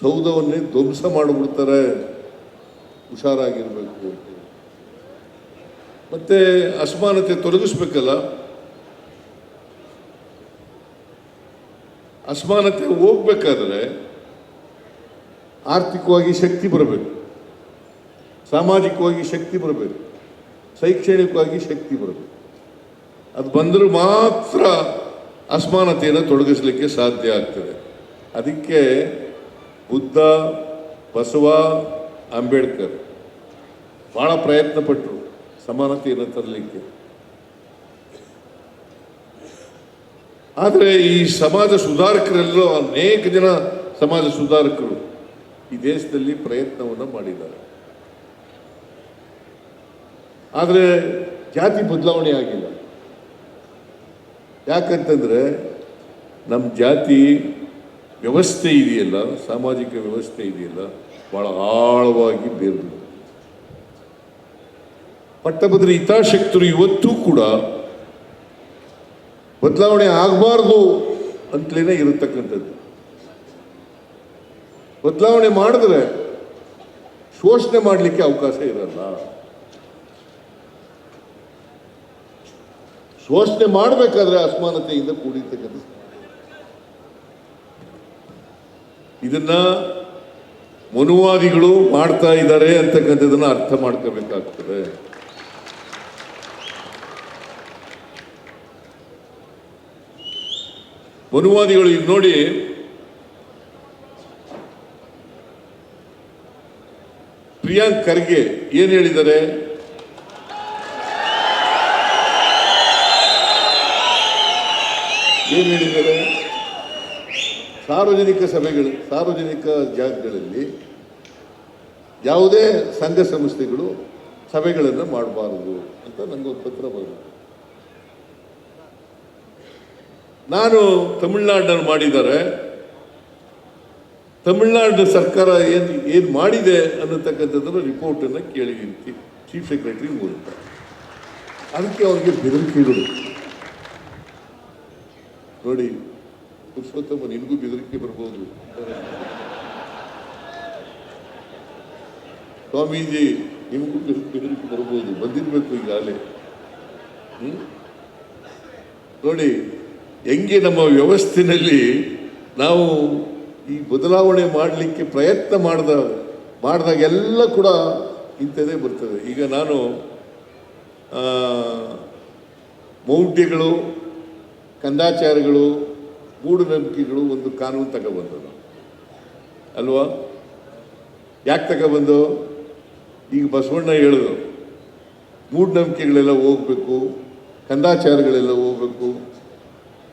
ಸೌಧವನ್ನೇ ಧ್ವಂಸ ಮಾಡಿಬಿಡ್ತಾರೆ. ಹುಷಾರಾಗಿರಬೇಕು. ಮತ್ತೆ ಅಸಮಾನತೆ ತೊಲಗಿಸ್ಬೇಕಲ್ಲ ಅಸಮಾನತೆ ಹೋಗ್ಬೇಕಾದ್ರೆ ಆರ್ಥಿಕವಾಗಿ ಶಕ್ತಿ ಬರಬೇಕು. ಸಾಮಾಜಿಕವಾಗಿ ಶಕ್ತಿ ಬರಬೇಕು. ಶೈಕ್ಷಣಿಕವಾಗಿ ಶಕ್ತಿ ಬರಬೇಕು. ಅದು ಬಂದರೂ ಮಾತ್ರ ಅಸಮಾನತೆಯನ್ನು ತೊಡಗಿಸಲಿಕ್ಕೆ ಸಾಧ್ಯ ಆಗ್ತದೆ. ಅದಕ್ಕೆ ಬುದ್ಧ, ಬಸವ, ಅಂಬೇಡ್ಕರ್ ಭಾಳ ಪ್ರಯತ್ನ ಪಟ್ಟರು ಸಮಾನತೆಯನ್ನು ತರಲಿಕ್ಕೆ. ಆದರೆ ಈ ಸಮಾಜ ಸುಧಾರಕರೆಲ್ಲೋ ಅನೇಕ ಜನ ಸಮಾಜ ಸುಧಾರಕರು ಈ ದೇಶದಲ್ಲಿ ಪ್ರಯತ್ನವನ್ನು ಮಾಡಿದ್ದಾರೆ. ಆದರೆ ಜಾತಿ ಬದಲಾವಣೆ ಆಗಿಲ್ಲ. ಯಾಕಂತಂದರೆ ನಮ್ಮ ಜಾತಿ ವ್ಯವಸ್ಥೆ ಇದೆಯಲ್ಲ, ಸಾಮಾಜಿಕ ವ್ಯವಸ್ಥೆ ಇದೆಯಲ್ಲ, ಬಹಳ ಆಳವಾಗಿ ಬೇರ್ಬಿಟ್ಟಿದೆ ಪಟ್ಟಭದ್ರ ಹಿತಾಶಕ್ತರು ಇವತ್ತೂ ಕೂಡ ಬದಲಾವಣೆ ಆಗಬಾರ್ದು ಅಂತಲೇ ಇರತಕ್ಕಂಥದ್ದು. ಬದಲಾವಣೆ ಮಾಡಿದ್ರೆ ಶೋಷಣೆ ಮಾಡಲಿಕ್ಕೆ ಅವಕಾಶ ಇರಲ್ಲ. ಶೋಷಣೆ ಮಾಡಬೇಕಾದ್ರೆ ಅಸಮಾನತೆಯಿಂದ ಕೂಡಿರ್ತಕ್ಕಂಥ ಇದನ್ನ ಮನುವಾದಿಗಳು ಮಾಡ್ತಾ ಇದ್ದಾರೆ ಅಂತಕ್ಕಂಥದ್ದನ್ನು ಅರ್ಥ ಮಾಡ್ಕೋಬೇಕಾಗ್ತದೆ. ಮನುವಾದಿಗಳು ಈಗ ನೋಡಿ, ಪ್ರಿಯಾಂಕ್ ಖರ್ಗೆ ಏನು ಹೇಳಿದ್ದಾರೆ? ಏನು ಹೇಳಿದ್ದಾರೆ? ಸಾರ್ವಜನಿಕ ಸಭೆಗಳು, ಸಾರ್ವಜನಿಕ ಜಾಗಗಳಲ್ಲಿ ಯಾವುದೇ ಸಂಘ ಸಂಸ್ಥೆಗಳು ಸಭೆಗಳನ್ನು ಮಾಡಬಾರದು ಅಂತ ನನಗೊಂದು ಪತ್ರ ಬಂತು. ನಾನು ತಮಿಳ್ನಾಡನ್ನು ಮಾಡಿದ್ದಾರೆ. ತಮಿಳ್ನಾಡು ಸರ್ಕಾರ ಏನು ಏನು ಮಾಡಿದೆ ಅನ್ನತಕ್ಕಂಥದ್ದನ್ನು ರಿಪೋರ್ಟನ್ನು ಕೇಳಿದ್ದೀನಿ. ಚೀಫ್ ಸೆಕ್ರೆಟರಿ ಮೂಲಕ ಅದಕ್ಕೆ ಅವ್ರಿಗೆ ಬೆದರಿಕೆಗಳು ನೋಡಿ ಪುರುಷೋತ್ತಮ ನಿನಗೂ ಬೆದರಿಕೆ ಬರ್ಬೋದು. ಸ್ವಾಮೀಜಿ, ನಿಮಗೂ ಬೆದ- ಬೆದರಿಕೆ ಬರ್ಬೋದು. ಬಂದಿರಬೇಕು ಈಗಾಗಲೇ. ನೋಡಿ, ಹೆಂಗೆ ನಮ್ಮ ವ್ಯವಸ್ಥೆಯಲ್ಲಿ ನಾವು ಈ ಬದಲಾವಣೆ ಮಾಡಲಿಕ್ಕೆ ಪ್ರಯತ್ನ ಮಾಡಿದ ಮಾಡಿದಾಗೆಲ್ಲ ಕೂಡ ಇಂಥದ್ದೇ ಬರ್ತದೆ. ಈಗ ನಾನು ಮೌಢ್ಯಗಳು, ಕಂದಾಚಾರಗಳು ಮೂಢನಂಬಿಕೆಗಳು ಒಂದು ಕಾನೂನು ತಗೊಬಂದವು ಅಲ್ವಾ? ಯಾಕೆ ತಗೊಬಂದು ಈಗ ಬಸವಣ್ಣ ಹೇಳಿದ್ರು, ಮೂಢನಂಬಿಕೆಗಳೆಲ್ಲ ಹೋಗ್ಬೇಕು, ಕಂದಾಚಾರಗಳೆಲ್ಲ ಹೋಗ್ಬೇಕು,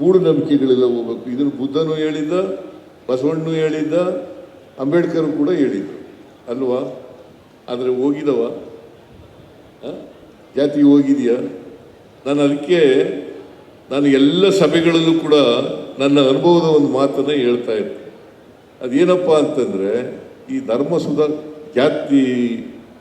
ಮೂಢನಂಬಿಕೆಗಳೆಲ್ಲ ಹೋಗ್ಬೇಕು. ಇದನ್ನು ಬುದ್ಧನೂ ಹೇಳಿದ್ದ, ಬಸವಣ್ಣನು ಹೇಳಿದ್ದ, ಅಂಬೇಡ್ಕರ್ ಕೂಡ ಹೇಳಿದ್ರು. ಅಲ್ವಾ? ಆದರೆ ಹೋಗಿದವ? ಜಾತಿ ಹೋಗಿದೆಯಾ? ನಾನು ಅದಕ್ಕೆ, ನಾನು ಎಲ್ಲ ಸಭೆಗಳಲ್ಲೂ ಕೂಡ ನನ್ನ ಅನುಭವದ ಒಂದು ಮಾತನ್ನು ಹೇಳ್ತಾ ಇದ್ದೆ. ಅದೇನಪ್ಪ ಅಂತಂದರೆ, ಈ ಧರ್ಮ ಸುಧಾರ ಜಾತಿ,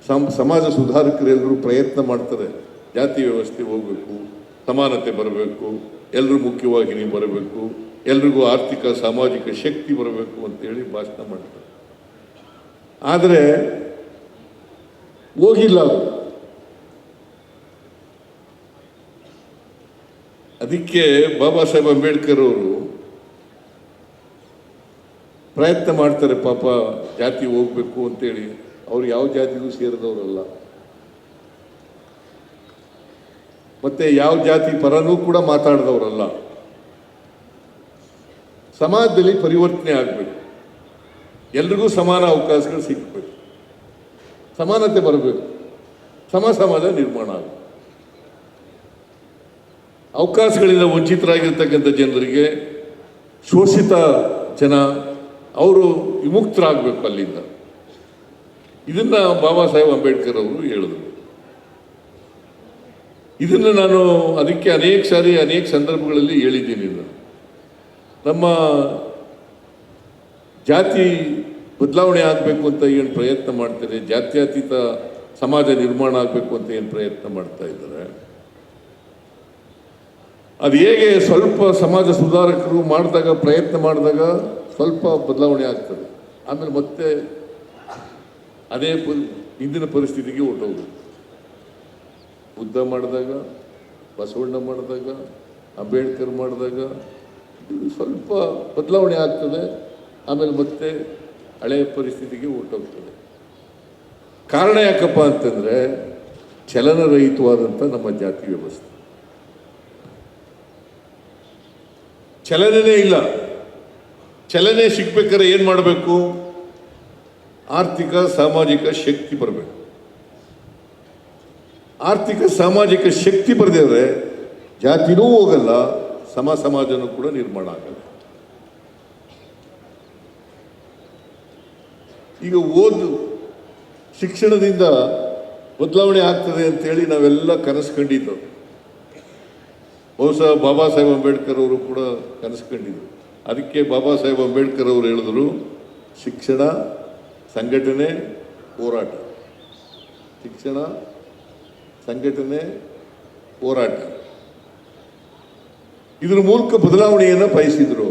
ಸಮ್, ಸಮಾಜ ಸುಧಾರಕರೆಲ್ಲರೂ ಪ್ರಯತ್ನ ಮಾಡ್ತಾರೆ. ಜಾತಿ ವ್ಯವಸ್ಥೆ ಹೋಗಬೇಕು, ಸಮಾನತೆ ಬರಬೇಕು ಎಲ್ಲರೂ ಮುಖ್ಯವಾಗಿ ನೀವು ಬರಬೇಕು, ಎಲ್ರಿಗೂ ಆರ್ಥಿಕ, ಸಾಮಾಜಿಕ ಶಕ್ತಿ ಬರಬೇಕು ಅಂತೇಳಿ ಭಾಷಣ ಮಾಡ್ತಾರೆ. ಆದರೆ, ಹೋಗಿಲ್ಲ ಅದು ಅದಕ್ಕೆ ಬಾಬಾ ಸಾಹೇಬ್ ಅಂಬೇಡ್ಕರ್ ಅವರು ಪ್ರಯತ್ನ ಮಾಡ್ತಾರೆ, ಪಾಪ ಜಾತಿ ಹೋಗ್ಬೇಕು ಅಂತೇಳಿ. ಅವ್ರು ಯಾವ ಜಾತಿಗೂ ಸೇರಿದವರಲ್ಲ. ಮತ್ತೆ ಯಾವ ಜಾತಿ ಪರನೂ ಕೂಡ ಮಾತಾಡಿದವರಲ್ಲ. ಸಮಾಜದಲ್ಲಿ ಪರಿವರ್ತನೆ ಆಗಬೇಕು. ಎಲ್ರಿಗೂ ಸಮಾನ ಅವಕಾಶಗಳು ಸಿಗಬೇಕು. ಸಮಾನತೆ ಬರಬೇಕು. ಸಮ ಸಮಾಜ ನಿರ್ಮಾಣ ಆಗಬೇಕು. ಅವಕಾಶಗಳಿಂದ ವಂಚಿತರಾಗಿರ್ತಕ್ಕಂಥ ಜನರಿಗೆ ಶೋಷಿತ ಜನ ಅವರು ವಿಮುಕ್ತರಾಗಬೇಕು ಅಲ್ಲಿಂದ. ಇದನ್ನ ಬಾಬಾ ಸಾಹೇಬ್ ಅಂಬೇಡ್ಕರ್ ಅವರು ಹೇಳಿದರು. ಇದನ್ನು ನಾನು ಅದಕ್ಕೆ ಅನೇಕ ಸಾರಿ, ಅನೇಕ ಸಂದರ್ಭಗಳಲ್ಲಿ ಹೇಳಿದ್ದೀನಿ ನಾನು ನಮ್ಮ ಜಾತಿ ಬದಲಾವಣೆ ಆಗಬೇಕು ಅಂತ ಏನು ಪ್ರಯತ್ನ ಮಾಡ್ತಾರೆ, ಜಾತ್ಯತೀತ ಸಮಾಜ ನಿರ್ಮಾಣ ಆಗಬೇಕು ಅಂತ ಏನು ಪ್ರಯತ್ನ ಮಾಡ್ತಾ ಇದ್ದಾರೆ. ಅದು ಹೇಗೆ ಸ್ವಲ್ಪ ಸಮಾಜ ಸುಧಾರಕರು ಮಾಡಿದಾಗ, ಪ್ರಯತ್ನ ಮಾಡಿದಾಗ ಸ್ವಲ್ಪ ಬದಲಾವಣೆ ಆಗ್ತದೆ. ಆಮೇಲೆ ಮತ್ತೆ ಅದೇ ಇಂದಿನ ಪರಿಸ್ಥಿತಿಗೆ ಹೊರಟೋಗುದು ಬುದ್ಧ ಮಾಡಿದಾಗ, ಬಸವಣ್ಣ ಮಾಡಿದಾಗ, ಅಂಬೇಡ್ಕರ್ ಮಾಡಿದಾಗ ಸ್ವಲ್ಪ ಬದಲಾವಣೆ ಆಗ್ತದೆ. ಆಮೇಲೆ ಮತ್ತೆ ಹಳೆಯ ಪರಿಸ್ಥಿತಿಗೆ ಹೊರಟೋಗ್ತದೆ ಕಾರಣ ಯಾಕಪ್ಪ ಅಂತಂದರೆ ಚಲನರಹಿತವಾದಂಥ ನಮ್ಮ ಜಾತಿ ವ್ಯವಸ್ಥೆ. ಚಲನೇ ಇಲ್ಲ. ಚಲನೆ ಸಿಗ್ಬೇಕಾದ್ರೆ ಏನು ಮಾಡಬೇಕು? ಆರ್ಥಿಕ, ಸಾಮಾಜಿಕ ಶಕ್ತಿ ಬರಬೇಕು. ಆರ್ಥಿಕ, ಸಾಮಾಜಿಕ ಶಕ್ತಿ ಬರೆದಿದ್ರೆ ಜಾತಿನೂ ಹೋಗಲ್ಲ, ಸಮ ಸಮಾಜನೂ ಕೂಡ ನಿರ್ಮಾಣ ಆಗಲ್ಲ. ಈಗ ಓದು, ಶಿಕ್ಷಣದಿಂದ ಬದಲಾವಣೆ ಆಗ್ತದೆ ಅಂತೇಳಿ ನಾವೆಲ್ಲ ಕನಸು ಕಂಡಿದ್ದು ಬಹುಶಃ ಬಾಬಾ ಸಾಹೇಬ್ ಅಂಬೇಡ್ಕರ್ ಅವರು ಕೂಡ ಕನಸು ಕಂಡಿದ್ರು ಅದಕ್ಕೆ ಬಾಬಾ ಸಾಹೇಬ್ ಅಂಬೇಡ್ಕರ್ ಅವರು ಹೇಳಿದ್ರು, ಶಿಕ್ಷಣ, ಸಂಘಟನೆ, ಹೋರಾಟ. ಶಿಕ್ಷಣ, ಸಂಘಟನೆ, ಹೋರಾಟ. ಇದರ ಮೂಲಕ ಬದಲಾವಣೆಯನ್ನು ಬಯಸಿದ್ರು.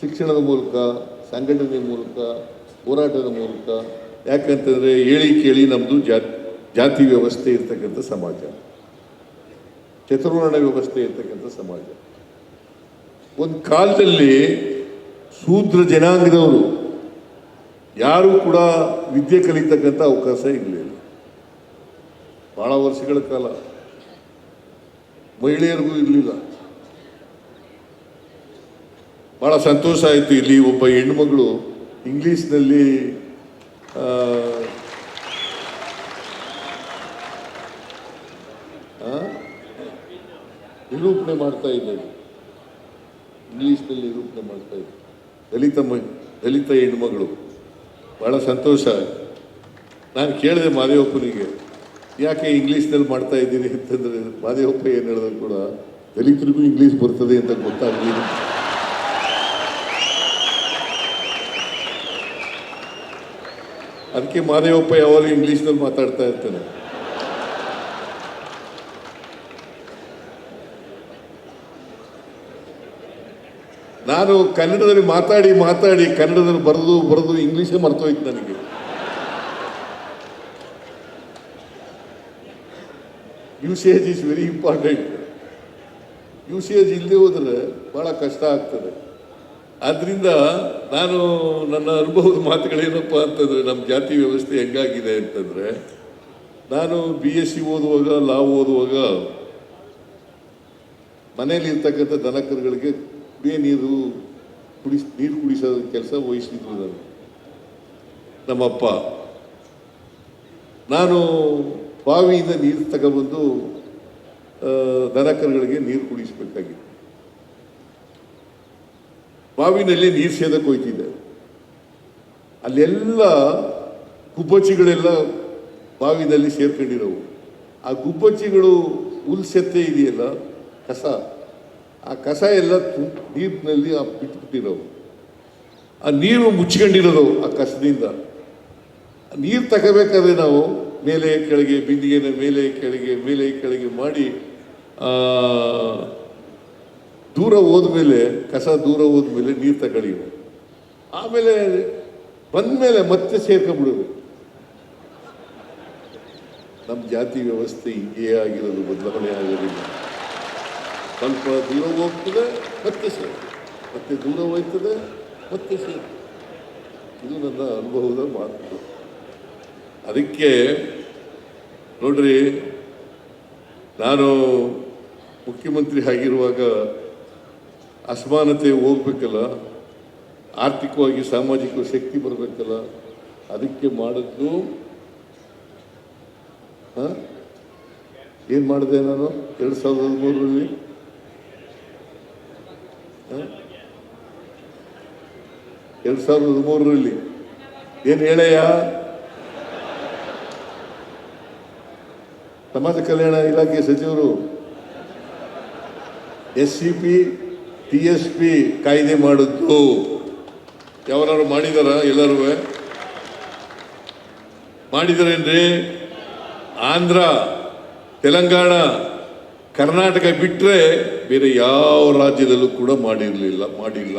ಶಿಕ್ಷಣದ ಮೂಲಕ, ಸಂಘಟನೆ ಮೂಲಕ, ಹೋರಾಟದ ಮೂಲಕ, ಯಾಕಂತಂದರೆ ಹೇಳಿ ಕೇಳಿ ನಮ್ಮದು ಜಾತಿ ಜಾತಿ ವ್ಯವಸ್ಥೆ ಇರ್ತಕ್ಕಂಥ ಸಮಾಜ. ಚತುರ್ವರ್ಣ ವ್ಯವಸ್ಥೆ ಇರ್ತಕ್ಕಂಥ ಸಮಾಜ. ಒಂದು ಕಾಲದಲ್ಲಿ ಶೂದ್ರ ಜನಾಂಗದವರು ಯಾರೂ ಕೂಡ ವಿದ್ಯೆ ಕಲಿತಕ್ಕಂಥ ಅವಕಾಶ ಇರಲಿಲ್ಲ ಭಾಳ ವರ್ಷಗಳ ಕಾಲ ಮಹಿಳೆಯರಿಗೂ ಇರಲಿಲ್ಲ ಭಾಳ ಸಂತೋಷ ಆಯಿತು ಇಲ್ಲಿ ಒಬ್ಬ ಹೆಣ್ಮಗಳು ಇಂಗ್ಲೀಷ್ನಲ್ಲಿ? ನಿರೂಪಣೆ ಮಾಡ್ತಾ ಇದ್ದಾರೆ ಇಂಗ್ಲೀಷ್ನಲ್ಲಿ ನಿರೂಪಣೆ ಮಾಡ್ತಾ ಇದ್ದರು ದಲಿತ ಮ, ದಲಿತ ಹೆಣ್ಮಗಳು ಭಾಳ ಸಂತೋಷ ನಾನು ಕೇಳಿದೆ ಮಾದೇವಪ್ಪನಿಗೆ, ಯಾಕೆ ಇಂಗ್ಲೀಷ್ನಲ್ಲಿ ಮಾಡ್ತಾ ಇದ್ದೀನಿ ಅಂತಂದರೆ, ಮಾದೇವಪ್ಪ ಏನು ಹೇಳಿದ್ರು ಕೂಡ, ದಲಿತರಿಗೂ ಇಂಗ್ಲೀಷ್ ಬರ್ತದೆ ಅಂತ ಗೊತ್ತಾಗಲಿಲ್ಲ. ಅದಕ್ಕೆ ಮಾದೇವಪ್ಪ ಯಾವಾಗಲೂ ಇಂಗ್ಲೀಷ್ನಲ್ಲಿ ಮಾತಾಡ್ತಾ ಇರ್ತಾನೆ ನಾನು ಕನ್ನಡದಲ್ಲಿ ಮಾತಾಡಿ ಮಾತಾಡಿ ಕನ್ನಡದಲ್ಲಿ ಬರೆದು ಬರೆದು ಇಂಗ್ಲೀಷೇ ಮರ್ತೋಯ್ತು ನನಗೆ. Usage is very important usage ಇಲ್ಲದೆ ಹೋದರೆ ಭಾಳ ಕಷ್ಟ ಆಗ್ತದೆ. ಆದ್ದರಿಂದ ನಾನು ನನ್ನ ಅನುಭವದ ಮಾತುಗಳೇನಪ್ಪ ಅಂತಂದರೆ ನಮ್ಮ ಜಾತಿ ವ್ಯವಸ್ಥೆ ಹೆಂಗಾಗಿದೆ ಅಂತಂದ್ರೆ, ನಾನು ಬಿ ಎಸ್ ಸಿ ಓದುವಾಗ ಲಾ ಓದುವಾಗ ಮನೆಯಲ್ಲಿ ಇರ್ತಕ್ಕಂಥ ದನ ಕರುಗಳಿಗೆ ಕುಡಿಯೋ ನೀರು ಕುಡಿಸ್, ನೀರು ಕುಡಿಸೋ ಕೆಲಸ ವಹಿಸಿದ್ರು ನಾನು ನಮ್ಮಪ್ಪ. ನಾನು ಬಾವಿಯಿಂದ ನೀರು ತಗೊಬಂದು ದನಕರುಗಳಿಗೆ ದನ ಕರುಗಳಿಗೆ ನೀರು ಕುಡಿಸಬೇಕಾಗಿತ್ತು. ಬಾವಿನಲ್ಲಿ ನೀರು ಸೇದಕ್ಕೆ ಹೋಯ್ತಿದ್ದೆ. ಅಲ್ಲೆಲ್ಲ ಗುಬ್ಬಚ್ಚಿಗಳೆಲ್ಲ ಬಾವಿನಲ್ಲಿ ಸೇರ್ಕೊಂಡಿರೋವು. ಆ ಗುಬ್ಬಚ್ಚಿಗಳು ಹುಲ್ಸೆತ್ತೆ ಇದೆಯಲ್ಲ, ಕಸ. ಆ ಕಸ ಎಲ್ಲ ನೀರಿನಲ್ಲಿ ಆ ಆ ನೀರು ಮುಚ್ಕೊಂಡಿರೋದು ಆ ಕಸದಿಂದ. ನೀರು ತಗೋಬೇಕಾದ್ರೆ ನಾವು ಮೇಲೆ ಕೆಳಗೆ ಬಿಂದಿಗೆನ ಮೇಲೆ ಕೆಳಗೆ ಮೇಲೆ ಕೆಳಗೆ ಮಾಡಿ ದೂರ ಹೋದ್ಮೇಲೆ, ಕಸ ದೂರ ಹೋದ್ಮೇಲೆ ನೀರು ತಗೊಳ್ಳಿ ಆಮೇಲೆ ಬಂದಮೇಲೆ ಮತ್ತೆ ಸೇರ್ಕೊಂಡ್ಬಿಡೋದು ನಮ್ಮ ಜಾತಿ ವ್ಯವಸ್ಥೆ ಹೀಗೇ ಆಗಿರೋದು, ಬದಲಾವಣೆ ಆಗೋದಿಲ್ಲ. ಸ್ವಲ್ಪ ದೂರ ಹೋಗ್ತದೆ ಮತ್ತೆ ಸೇರ್ ಮತ್ತೆ ದೂರ ಹೋಗ್ತದೆ, ಮತ್ತೆ ಸೇರ್ ಇದು ನನ್ನ ಅನುಭವದ ಮಾತು. ಅದಕ್ಕೆ ನೋಡ್ರಿ, ನಾನು ಮುಖ್ಯಮಂತ್ರಿ ಆಗಿರುವಾಗ ಅಸಮಾನತೆ ಹೋಗ್ಬೇಕಲ್ಲ, ಆರ್ಥಿಕವಾಗಿ ಸಾಮಾಜಿಕ ಶಕ್ತಿ ಬರಬೇಕಲ್ಲ, ಅದಕ್ಕೆ ಮಾಡಿದ್ದು ಏನು ಮಾಡಿದೆ ನಾನು? ಎರಡು ಸಾವಿರದ ಹದಿಮೂರರಲ್ಲಿ? ಎರಡು ಸಾವಿರದ ಹದಿಮೂರರಲ್ಲಿ ಏನು ಹೇಳಯ್ಯ? ಸಮಾಜ ಕಲ್ಯಾಣ ಇಲಾಖೆ ಸಚಿವರು, S C P, T S P ಕಾಯ್ದೆ ಮಾಡಿದ್ದು. ಯಾವನಾರು ಮಾಡಿದಾರ ಎಲ್ಲರೂ? ಮಾಡಿದಾರೇನ್ರಿ? ಆಂಧ್ರ, ತೆಲಂಗಾಣ ಕರ್ನಾಟಕ ಬಿಟ್ಟರೆ ಬೇರೆ ಯಾವ ರಾಜ್ಯದಲ್ಲೂ ಕೂಡ ಮಾಡಿರಲಿಲ್ಲ, ಮಾಡಿಲ್ಲ.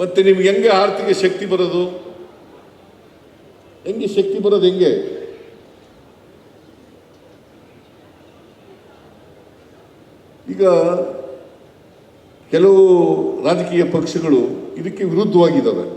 ಮತ್ತೆ ನಿಮ್ಗೆ ಹೆಂಗೆ ಆರ್ಥಿಕ ಶಕ್ತಿ ಬರೋದು? ಹೆಂಗೆ ಶಕ್ತಿ ಬರೋದು ಹೆಂಗೆ? ಈಗ ಕೆಲವು ರಾಜಕೀಯ ಪಕ್ಷಗಳು ಇದಕ್ಕೆ ವಿರುದ್ಧವಾಗಿದ್ದಾವೆ.